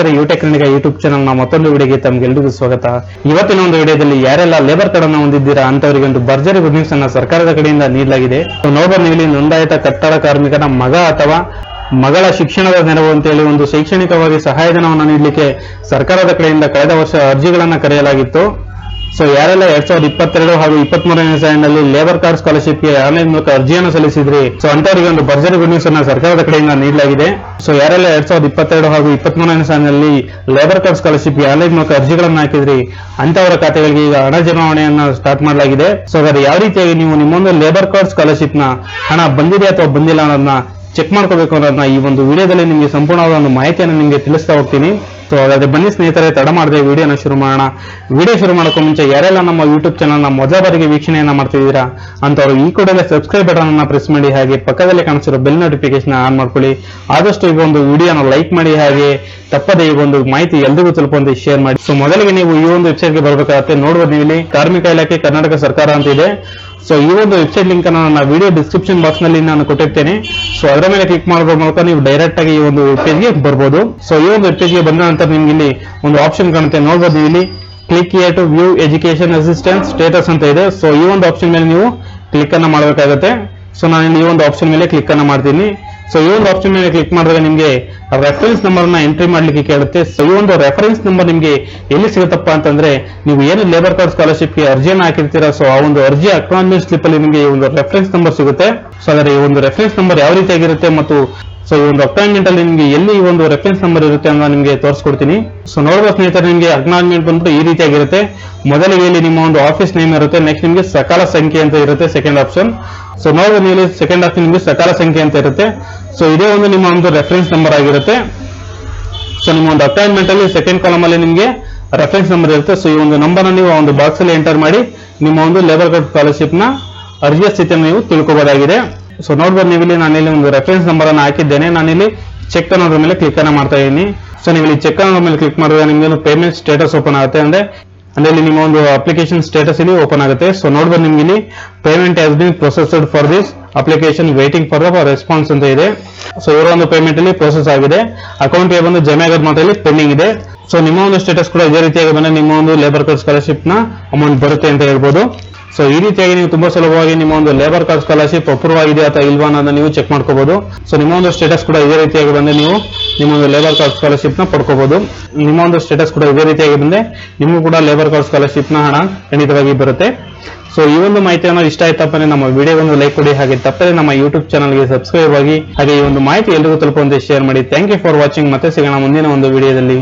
ಸ್ನೇಹಿತರೆ ಯೂಟ್ಯೂಬ್ ಚಾನಲ್ನ ಮತ್ತೊಂದು ವಿಡಿಯೋಗೆ ತಮಗೆಲ್ಲರಿಗೂ ಸ್ವಾಗತ. ಇವತ್ತಿನ ಒಂದು ವಿಡಿಯೋದಲ್ಲಿ ಯಾರೆಲ್ಲ ಲೇಬರ್ ಕಾರ್ಡ್ ಹೊಂದಿದ್ದೀರಾ ಅಂತವರಿಗೆ ಒಂದು ಭರ್ಜರಿ ಗುಡ್ ನ್ಯೂಸ್ ಅನ್ನ ಸರ್ಕಾರದ ಕಡೆಯಿಂದ ನೀಡಲಾಗಿದೆ. ನೋಬರ್ ಇಲ್ಲಿ ನೋಂದಾಯಿತ ಕಟ್ಟಡ ಕಾರ್ಮಿಕನ ಮಗ ಅಥವಾ ಮಗಳ ಶಿಕ್ಷಣದ ನೆರವು ಅಂತೇಳಿ ಒಂದು ಶೈಕ್ಷಣಿಕವಾಗಿ ಸಹಾಯಧನವನ್ನು ನೀಡಲಿಕ್ಕೆ ಸರ್ಕಾರದ ಕಡೆಯಿಂದ ಕಳೆದ ವರ್ಷ ಅರ್ಜಿಗಳನ್ನು ಕರೆಯಲಾಗಿತ್ತು. ಸೊ ಯಾರೆಲ್ಲ ಎರಡ್ ಸಾವಿರದ ಇಪ್ಪತ್ತೆರಡು ಹಾಗೂ ಇಪ್ಪತ್ತ್ ಮೂರನೇ ಸಾಲಿನಲ್ಲಿ ಲೇಬರ್ ಕಾರ್ಡ್ ಸ್ಕಾಲರ್ಶಿಪ್ಗೆ ಆನ್ಲೈನ್ ಮೂಲಕ ಅರ್ಜಿಯನ್ನು ಸಲ್ಲಿಸಿದ್ರಿ? ಸೊ ಅಂತವರಿಗೆ ಒಂದು ಭರ್ಜರಿ ಗುಡ್ ನ್ಯೂಸ್ ಅನ್ನ ಸರ್ಕಾರದ ಕಡೆಯಿಂದ ನೀಡಲಾಗಿದೆ. ಸೊ ಯಾರೆಲ್ಲ ಎರಡ್ ಸಾವಿರದ ಇಪ್ಪತ್ತೆರಡು ಹಾಗೂ ಇಪ್ಪತ್ತ್ ಮೂರನೇ ಸಾಲಿನಲ್ಲಿ ಲೇಬರ್ ಕಾರ್ಡ್ ಸ್ಕಾಲರ್ಶಿಪ್ಗೆ ಆನ್ಲೈನ್ ಮೂಲಕ ಅರ್ಜಿಗಳನ್ನು ಹಾಕಿದ್ರಿ ಅಂತವರ ಖಾತೆಗಳಿಗೆ ಈಗ ಹಣ ಜಮಾವಣೆಯನ್ನ ಸ್ಟಾರ್ಟ್ ಮಾಡಲಾಗಿದೆ. ಸೊ ಅದರ ಯಾವ ರೀತಿಯಾಗಿ ನೀವು ನಿಮ್ಮೊಂದು ಲೇಬರ್ ಕಾರ್ಡ್ ಸ್ಕಾಲರ್ಶಿಪ್ನ ಹಣ ಬಂದಿದೆ ಅಥವಾ ಬಂದಿಲ್ಲ ಅನ್ನೋದನ್ನ ಚೆಕ್ ಮಾಡ್ಕೋಬೇಕು ಅನ್ನೋದನ್ನ ಈ ಒಂದು ವಿಡಿಯೋದಲ್ಲಿ ನಿಮಗೆ ಸಂಪೂರ್ಣವಾದ ಒಂದು ಮಾಹಿತಿಯನ್ನು ನಿಮಗೆ ತಿಳಿಸ್ತಾ ಹೋಗ್ತೀನಿ. ಸೊ ಹಾಗಾದ್ರೆ ಬನ್ನಿ ಸ್ನೇಹಿತರೆ, ತಡ ಮಾಡದೆ ವಿಡಿಯೋನ ಶುರು ಮಾಡೋಣ. ವಿಡಿಯೋ ಶುರು ಮಾಡೋಕ್ಕೂ ಮುಂಚೆ ಯಾರೆಲ್ಲ ನಮ್ಮ ಯೂಟ್ಯೂಬ್ ಚಾನಲ್ನ ಮೊದಲ ಬಾರಿಗೆ ವೀಕ್ಷಣೆಯನ್ನ ಮಾಡ್ತಿದ್ದೀರಾ ಅಂತವರು ಈ ಕೂಡಲೇ ಸಬ್ಸ್ಕ್ರೈಬ್ ಬಟನ್ ಅನ್ನ ಪ್ರೆಸ್ ಮಾಡಿ, ಹಾಗೆ ಪಕ್ಕದಲ್ಲಿ ಕಾಣಿಸಿರೋ ಬೆಲ್ ನೋಟಿಫಿಕೇಶನ್ ಆನ್ ಮಾಡ್ಕೊಳ್ಳಿ. ಆದಷ್ಟು ಈ ಒಂದು ವಿಡಿಯೋನ ಲೈಕ್ ಮಾಡಿ, ಹಾಗೆ ತಪ್ಪದೆ ಈ ಒಂದು ಮಾಹಿತಿ ಎಲ್ರಿಗೂ ತಲುಪುವಂತೆ ಶೇರ್ ಮಾಡಿ. ಸೊ ಮೊದಲಿಗೆ ನೀವು ಈ ಒಂದು ವೆಬ್ಸೈಟ್ಗೆ ಬರಬೇಕಾಗತ್ತೆ. ನೋಡ್ಬೋದು ನೀವು ಇಲ್ಲಿ ಕಾರ್ಮಿಕ ಇಲಾಖೆ, ಕರ್ನಾಟಕ ಸರ್ಕಾರ ಅಂತ ಇದೆ. ಸೊ ಈ ಒಂದು ವೆಬ್ಸೈಟ್ ಲಿಂಕ್ ಅನ್ನು ನನ್ನ ವಿಡಿಯೋ ಡಿಸ್ಕ್ರಿಪ್ಷನ್ ಬಾಕ್ಸ್ನಲ್ಲಿ ನಾನು ಕೊಟ್ಟಿರ್ತೇನೆ. ಸೊ ಅದರ ಮೇಲೆ ಕ್ಲಿಕ್ ಮಾಡೋದ್ರ ಮೂಲಕ ನೀವು ಡೈರೆಕ್ಟ್ ಆಗಿ ಈ ಒಂದು ವೆಬ್ಗೆ ಬರ್ಬೋದು. ಸೊ ಈ ಒಂದು ವೆಬ್ಗೆ ಬಂದ ನಂತರ ನಿಮ್ಗೆ ಇಲ್ಲಿ ಒಂದು ಆಪ್ಷನ್ ಕಾಣುತ್ತೆ. ನೋಡ್ಬೋದು ಇಲ್ಲಿ click here to view education assistance status ಅಂತ ಇದೆ. ಸೊ ಈ ಒಂದು ಆಪ್ಷನ್ ಮೇಲೆ ನೀವು ಕ್ಲಿಕ್ ಅನ್ನ ಮಾಡಬೇಕಾಗುತ್ತೆ. ಸೊ ನಾನು ಈ ಒಂದು ಆಪ್ಷನ್ ಮೇಲೆ ಕ್ಲಿಕ್ ಅನ್ನ ಮಾಡ್ತೀನಿ. ಸೊ ಈ ಒಂದು ಆಪ್ಷನ್ ಮೇಲೆ ಕ್ಲಿಕ್ ಮಾಡಿದ್ರೆ ನಿಮಗೆ ರೆಫರೆನ್ಸ್ ನಂಬರ್ನ ಎಂಟ್ರಿ ಮಾಡ್ಲಿಕ್ಕೆ ಕೇಳುತ್ತೆ. ಸೊ ಈ ಒಂದು ರೆಫರೆನ್ಸ್ ನಂಬರ್ ನಿಮಗೆ ಎಲ್ಲಿ ಸಿಗುತ್ತಪ್ಪ ಅಂತಂದ್ರೆ, ನೀವು ಏನು ಲೇಬರ್ ಕಾರ್ಡ್ ಸ್ಕಾಲರ್ಶಿಪ್ಗೆ ಅರ್ಜಿಯನ್ನು ಹಾಕಿರ್ತೀರಾ ಸೊ ಆ ಒಂದು ಅರ್ಜಿ ಅಕ್ನಾಲಜ್ಮೆಂಟ್ ಸ್ಲಿಪ್ ಅಲ್ಲಿ ನಿಮಗೆ ಈ ಒಂದು ರೆಫರೆನ್ಸ್ ನಂಬರ್ ಸಿಗುತ್ತೆ. ಸೊ ಅದರ ಈ ಒಂದು ರೆಫರೆನ್ಸ್ ನಂಬರ್ ಯಾವ ರೀತಿಯಾಗಿರುತ್ತೆ ಮತ್ತು ಸೊ ಒಂದು ಅಪಾಯಿಂಟ್ಮೆಂಟ್ ಅಲ್ಲಿ ನಿಮಗೆ ಎಲ್ಲಿ ಒಂದು ರೆಫರೆನ್ಸ್ ನಂಬರ್ ಇರುತ್ತೆ ಅಂತ ನಿಮಗೆ ತೋರಿಸ್ಕೊಡ್ತೀನಿ. ಸೊ ನೋಡುವ ಸ್ನೇಹಿತರೆ, ನಿಮಗೆ ಅಕ್ನಾಲಜ್ಮೆಂಟ್ ಬಂದ್ಬಿಟ್ಟು ಈ ರೀತಿಯಾಗಿರುತ್ತೆ ಮೊದಲಿಗೆ ಇಲ್ಲಿ ನಿಮ್ಮ ಒಂದು ಆಫೀಸ್ ನೇಮ್ ಇರುತ್ತೆ ನೆಕ್ಸ್ಟ್ ನಿಮಗೆ ಸಕಾಲ ಸಂಖ್ಯೆ ಅಂತ ಇರುತ್ತೆ ಸೆಕೆಂಡ್ ಆಪ್ಷನ್ ಸೊ ನೋಡುವ ನೀವು ಸೆಕೆಂಡ್ ಆಪ್ಷನ್ ನಿಮಗೆ ಸಕಾಲ ಸಂಖ್ಯೆ ಅಂತ ಇರುತ್ತೆ. ಸೊ ಇದೇ ಒಂದು ನಿಮ್ಮ ಒಂದು ರೆಫರೆನ್ಸ್ ನಂಬರ್ ಆಗಿರುತ್ತೆ. ಸೊ ನಿಮ್ಮ ಒಂದು ಅಪಾಯಿಂಟ್ಮೆಂಟ್ ಅಲ್ಲಿ ಸೆಕೆಂಡ್ ಕಾಲಮ್ ಅಲ್ಲಿ ನಿಮಗೆ ರೆಫರೆನ್ಸ್ ನಂಬರ್ ಇರುತ್ತೆ. ಸೊ ಈ ಒಂದು ನಂಬರ್ ನೀವು ಒಂದು ಬಾಕ್ಸ್ ಅಲ್ಲಿ ಎಂಟರ್ ಮಾಡಿ ನಿಮ್ಮ ಒಂದು ಲೇಬರ್ ಕಾರ್ಡ್ ಸ್ಕಾಲರ್ಶಿಪ್ನ ಅರ್ಜಿಯ ಸ್ಥಿತಿಯನ್ನು ನೀವು ತಿಳ್ಕೋಬಹುದಾಗಿದೆ ಸೊ ನೋಡ್ಬೋದು ನೀವು ಇಲ್ಲಿ ನಾನು ಇಲ್ಲಿ ಒಂದು ರೆಫರೆನ್ಸ್ ನಂಬರ್ ಅನ್ನು ಹಾಕಿದ್ದೇನೆ. ನಾನಿಲ್ಲಿ ಚೆಕ್ ಅನ್ನೋದ್ರ ಮೇಲೆ ಕ್ಲಿಕ್ ಅನ್ನ ಮಾಡ್ತಾ ಇದ್ದೀನಿ. ಸೊ ನೀವು ಇಲ್ಲಿ ಚೆಕ್ ಅನ್ನೋದ್ರ ಮೇಲೆ ಕ್ಲಿಕ್ ಮಾಡಿದ್ರೆ ನಿಮಗೆ ಪೇಮೆಂಟ್ ಸ್ಟೇಟಸ್ ಓಪನ್ ಆಗುತ್ತೆ. ಅಂದ್ರೆ ಅಂದ್ರೆ ಇಲ್ಲಿ ನಿಮ್ಮ ಒಂದು ಅಪ್ಲಿಕೇಶನ್ ಸ್ಟೇಟಸ್ ಇಲ್ಲಿ ಓಪನ್ ಆಗುತ್ತೆ. ಸೊ ನೋಡ್ಬೋದು ನಿಮ್ಗೆ ಇಲ್ಲಿ payment has been processed for this application waiting for the response ಅಂತ ಇದೆ. ಸೊ ಇವರ ಒಂದು ಪೇಮೆಂಟ್ ಅಲ್ಲಿ ಪ್ರೊಸೆಸ್ ಆಗಿದೆ. ಅಕೌಂಟ್ಗೆ ಬಂದು ಜಮೆ ಆಗೋದ್ ಮಾತ್ರ ಇಲ್ಲಿ ಪೆಂಡಿಂಗ್ ಇದೆ. ಸೊ ನಿಮ್ಮ ಒಂದು ಸ್ಟೇಟಸ್ ಕೂಡ ಇದೇ ರೀತಿಯಾಗಿ ಬಂದ್ರೆ ನಿಮ್ಮ ಒಂದು ಲೇಬರ್ ಕಾರ್ಡ್ ಸ್ಕಾಲರ್ಶಿಪ್ನ ಅಮೌಂಟ್ ಬರುತ್ತೆ ಅಂತ ಹೇಳ್ಬೋದು. ಸೊ ಈ ರೀತಿಯಾಗಿ ನೀವು ತುಂಬಾ ಸುಲಭವಾಗಿ ನಿಮ್ಮ ಒಂದು ಲೇಬರ್ ಕಾರ್ಡ್ ಸ್ಕಾಲರ್ಶಿಪ್ ಅಪ್ರೂವ್ ಆಗಿದೆ ಅಥವಾ ಇಲ್ವಾ ಅನ್ನೋದನ್ನ ನೀವು ಚೆಕ್ ಮಾಡ್ಕೋಬಹುದು ಸೊ ನಿಮ್ಮ ಒಂದು ಸ್ಟೇಟಸ್ ಕೂಡ ಇದೇ ರೀತಿಯಾಗಿ ಬಂದ್ರೆ ನೀವು ನಿಮ್ಮ ಒಂದು ಲೇಬರ್ ಕಾರ್ಡ್ ಸ್ಕಾಲರ್ಶಿಪ್ನ ಪಡ್ಕೋಬಹುದು ನಿಮ್ಮ ಒಂದು ಸ್ಟೇಟಸ್ ಕೂಡ ಇದೇ ರೀತಿಯಾಗಿ ಬಂದ್ರೆ ನಿಮಗೂ ಕೂಡ ಲೇಬರ್ ಕಾರ್ಡ್ ಸ್ಕಾಲರ್ಶಿಪ್ನ ಹಣ ಖಂಡಿತವಾಗಿ ಬರುತ್ತೆ. ಸೊ ಈ ಒಂದು ಮಾಹಿತಿಯನ್ನು ಇಷ್ಟ ಆಯ್ತಪ್ಪನೆ ನಮ್ಮ ವಿಡಿಯೋ ಒಂದು ಲೈಕ್ ಕೊಡಿ, ಹಾಗೆ ತಪ್ಪದೆ ನಮ್ಮ ಯೂಟ್ಯೂಬ್ ಚಾನಲ್ಗೆ ಸಬ್ಸ್ಕ್ರೈಬ್ ಆಗಿ, ಹಾಗೆ ಈ ಒಂದು ಮಾಹಿತಿ ಎಲ್ಲರಿಗೂ ತಲುಪುವಂತೆ ಶೇರ್ ಮಾಡಿ. ಥ್ಯಾಂಕ್ ಯು ಫಾರ್ ವಾಚಿಂಗ್ ಮತ್ತೆ ಸಿಗೋಣ ಮುಂದಿನ ಒಂದು ವಿಡಿಯೋದಲ್ಲಿ.